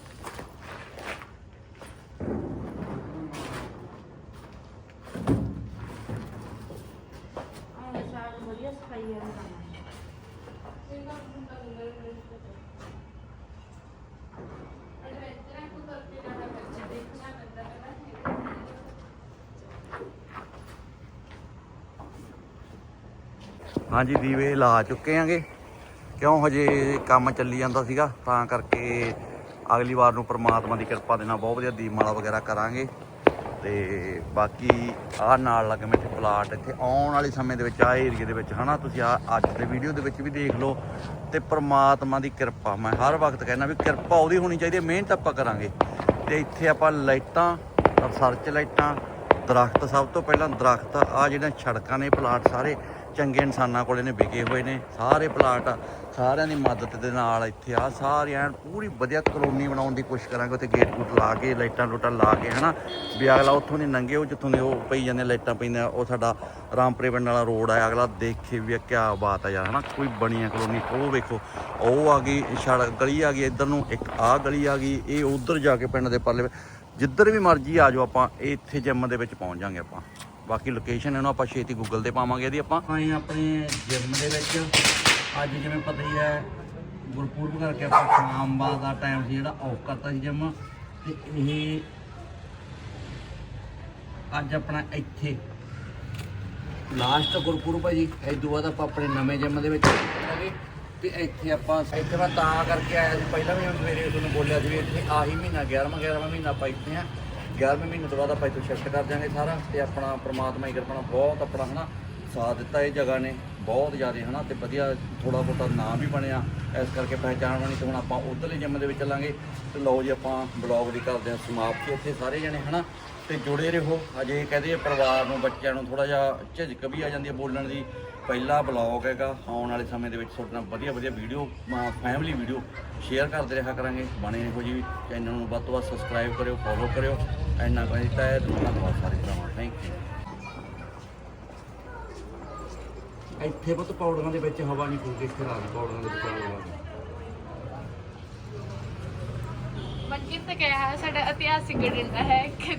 Speaker 4: ਆਹ ਸਾਰਾ ਵਧੀਆ ਸਫ਼ਾਈ ਹੈ
Speaker 1: ਹਾਂਜੀ ਦੀਵੇ ਲਾ ਚੁੱਕੇ ਆਂਗੇ। ਕਿਉਂ ਹਜੇ ਕੰਮ ਚੱਲੀ ਜਾਂਦਾ ਸੀਗਾ, ਤਾਂ ਕਰਕੇ ਅਗਲੀ ਵਾਰ ਨੂੰ ਪ੍ਰਮਾਤਮਾ ਦੀ ਕਿਰਪਾ ਦੇ ਨਾਲ ਬਹੁਤ ਵਧੀਆ ਦੀਪਮਾਲਾ ਵਗੈਰਾ ਕਰਾਂਗੇ। ਤੇ ਬਾਕੀ ਆਹ ਨਾਲ ਲੱਗੇ ਮਿੱਠੇ ਪਲਾਟ ਇੱਥੇ ਆਉਣ ਵਾਲੇ ਸਮੇਂ ਦੇ ਵਿੱਚ ਆ ਏਰੀਏ ਦੇ ਵਿੱਚ, ਹਨਾ? ਤੁਸੀਂ ਆ ਅੱਜ ਦੇ ਵੀਡੀਓ ਦੇ ਵਿੱਚ ਵੀ ਦੇਖ ਲਓ ਤੇ ਪ੍ਰਮਾਤਮਾ ਦੀ ਕਿਰਪਾ। ਮੈਂ ਹਰ ਵਕਤ ਕਹਿੰਦਾ ਵੀ ਕਿਰਪਾ ਉਹਦੀ ਹੋਣੀ ਚਾਹੀਦੀ ਹੈ, ਮਿਹਨਤ ਆਪਾਂ ਕਰਾਂਗੇ। ਤੇ ਇੱਥੇ ਆਪਾਂ ਲਾਈਟਾਂ, ਸਰਚ ਲਾਈਟਾਂ, ਦਰਖਤ, ਸਭ ਤੋਂ ਪਹਿਲਾਂ ਦਰਖਤ ਆ ਜਿਹੜੀਆਂ ਸੜਕਾਂ ਨੇ ਪਲਾਟ ਸਾਰੇ ਚੰਗੇ ਇਨਸਾਨਾਂ ਕੋਲੇ ਨੇ, ਵਿਕੇ ਹੋਏ ਨੇ, ਸਾਰੇ ਪਲਾਟ ਸਾਰਿਆਂ ਦੀ ਮਦਦ ਦੇ ਨਾਲ ਇੱਥੇ ਆ, ਸਾਰੇ ਐਨ ਪੂਰੀ ਵਧੀਆ ਕਲੋਨੀ ਬਣਾਉਣ ਦੀ ਕੋਸ਼ਿਸ਼ ਕਰਾਂਗੇ, ਉੱਥੇ ਗੇਟ ਗੂਟ ਲਾ ਕੇ, ਲਾਈਟਾਂ ਲੂਟਾਂ ਲਾ ਕੇ, ਹਨਾ? ਵੀ ਅਗਲਾ ਉੱਥੋਂ ਦੀ ਲੰਘੇ ਉਹ ਜਿੱਥੋਂ ਦੇ ਉਹ ਪਈ ਜਾਂਦੇ ਲਾਈਟਾਂ ਪੈਂਦੀਆਂ ਉਹ ਸਾਡਾ ਰਾਮਪੁਰੇ ਪਿੰਡ ਵਾਲਾ ਰੋਡ ਆ, ਅਗਲਾ ਦੇਖੇ ਵੀ ਕੀ ਬਾਤ ਆ ਯਾਰ, ਹਨਾ? ਕੋਈ ਬਣੀਆਂ ਕਲੋਨੀ, ਉਹ ਵੇਖੋ, ਉਹ ਆ ਗਈ ਸੜਕ ਗਲੀ ਆ ਗਈ ਇੱਧਰ ਨੂੰ, ਇੱਕ ਆਹ ਗਲੀ ਆ ਗਈ, ਇਹ ਉਧਰ ਜਾ ਕੇ ਪਿੰਡ ਦੇ ਪਰਲੇ, ਜਿੱਧਰ ਵੀ ਮਰਜ਼ੀ ਆ ਜਾਓ ਆਪਾਂ, ਇਹ ਇੱਥੇ ਜਿਮ ਦੇ ਵਿੱਚ ਪਹੁੰਚ ਜਾਾਂਗੇ ਆਪਾਂ। ਬਾਕੀ ਲੋਕੇਸ਼ਨ ਇਹਨੂੰ ਆਪਾਂ ਛੇਤੀ ਗੂਗਲ ਤੇ ਪਾਵਾਂਗੇ ਇਹਦੀ ਆਪਾਂ। ਆਏ ਆਪਣੇ ਜਿਮ ਦੇ ਵਿੱਚ, ਅੱਜ ਜਿਵੇਂ ਪਤਾ ਹੀ ਹੈ, ਗੁਰਪੂਰਬ ਕਰਕੇ ਆਪਾਂ ਸ਼ਾਮ ਬਾਅਦ ਦਾ ਟਾਈਮ ਸੀ ਜਿਹੜਾ ਆਫ ਕਰਤਾ ਸੀ ਜਿਮ ਤੇ ਇਹ ਅੱਜ ਆਪਣਾ ਇੱਥੇ। ਲਾਸਟ ਗੁਰਪੁਰਬ ਹੈ ਜੀ, ਇਸ ਤੋਂ ਬਾਅਦ ਆਪਾਂ ਆਪਣੇ ਨਵੇਂ ਜਿਮ ਦੇ ਵਿੱਚ ਕਰਾਂਗੇ ਤੇ ਇੱਥੇ ਆਪਾਂ, ਇੱਥੇ ਮੈਂ ਤਾਂ ਕਰਕੇ ਆਇਆ ਸੀ, ਪਹਿਲਾਂ ਵੀ ਮੈਂ ਸਵੇਰੇ ਤੁਹਾਨੂੰ ਬੋਲਿਆ ਸੀ ਵੀ ਇੱਥੇ ਆਹੀ ਮਹੀਨਾ 11ਵਾਂ 11ਵਾਂ ਮਹੀਨਾ ਆਪਾਂ ਇੱਥੇ ਆ। 11ਵੇਂ ਮਹੀਨੇ ਤੋਂ ਬਾਅਦ ਆਪਾਂ ਇੱਥੋਂ ਸ਼ਿਫਟ ਕਰ ਜਾਾਂਗੇ ਸਾਰਾ ਤੇ ਆਪਣਾ ਪ੍ਰਮਾਤਮਾ ਦੀ ਕਿਰਪਾ ਨਾਲ ਬਹੁਤ ਆਪਣਾ ਹਨਾ ਸਾਥ ਦਿੱਤਾ ਇਹ ਜਗ੍ਹਾ ਨੇ, ਬਹੁਤ ਜ਼ਿਆਦਾ ਹਨਾ ਤੇ ਵਧੀਆ ਥੋੜਾ ਬਹੁਤਾ ਨਾਮ ਵੀ ਬਣਿਆ, ਇਸ ਕਰਕੇ ਪਹਿਚਾਣ ਬਣੀ ਤੇ ਹੁਣ ਆਪਾਂ ਉਧਰਲੇ ਜਿਮ ਦੇ ਵਿੱਚ ਚੱਲਾਂਗੇ ਤੇ ਲਓ ਜੀ ਆਪਾਂ ਬਲੌਗ ਦੀ ਕਰਦੇ ਹਾਂ, ਸਮਾਪਤੀ ਇੱਥੇ ਸਾਰੇ ਜਣੇ ਹਨਾ ਤੇ ਜੁੜੇ ਰਹੋ ਅਜੇ ਕਹਦੇ ਆ ਪਰਿਵਾਰ ਨੂੰ, ਬੱਚਿਆਂ ਨੂੰ ਥੋੜਾ ਜਿਹਾ ਝਿਜਕ ਵੀ ਆ ਜਾਂਦੀ ਹੈ ਬੋਲਣ ਦੀ, ਪਹਿਲਾ ਬਲੌਗ ਹੈਗਾ, ਆਉਣ ਵਾਲੇ ਸਮੇਂ ਦੇ ਵਿੱਚ ਤੁਹਾਡੇ ਨਾਲ ਵਧੀਆ ਵਧੀਆ ਵੀਡੀਓ ਫੈਮਿਲੀ ਵੀਡੀਓ ਸ਼ੇਅਰ ਕਰਦੇ ਰਿਹਾ ਕਰਾਂਗੇ, ਬਣੇ ਇਹੋ ਜੀ ਚੈਨਲ ਨੂੰ ਵੱਧ ਤੋਂ ਵੱਧ ਸਬਸਕ੍ਰਾਈਬ ਕਰਿਓ ਫੋਲੋ ਕਰਿਓ। ਇੰਨਾ ਕੁ ਦਿੱਤਾ ਹੈ ਧੰਨਵਾਦ ਸਾਰੇ ਭਰਾਵਾਂ ਥੈਂਕ ਯੂ ਇੱਥੇ ਪੁੱਤ ਪੌੜੀਆਂ ਦੇ ਵਿੱਚ ਹਵਾ ਨਹੀਂ ਫੂਕ ਇੱਥੇ ਲਾ ਦੇ ਪੌੜੀਆਂ ਦੇ ਵਿੱਚ ਹਵਾ ਨਹੀਂ।
Speaker 3: ਮਨਕੀਤ ਨੇ ਕਿਹਾ ਹੈ ਸਾਡਾ ਇਤਿਹਾਸਿਕ ਦਿਨ ਹੈ ਕਿ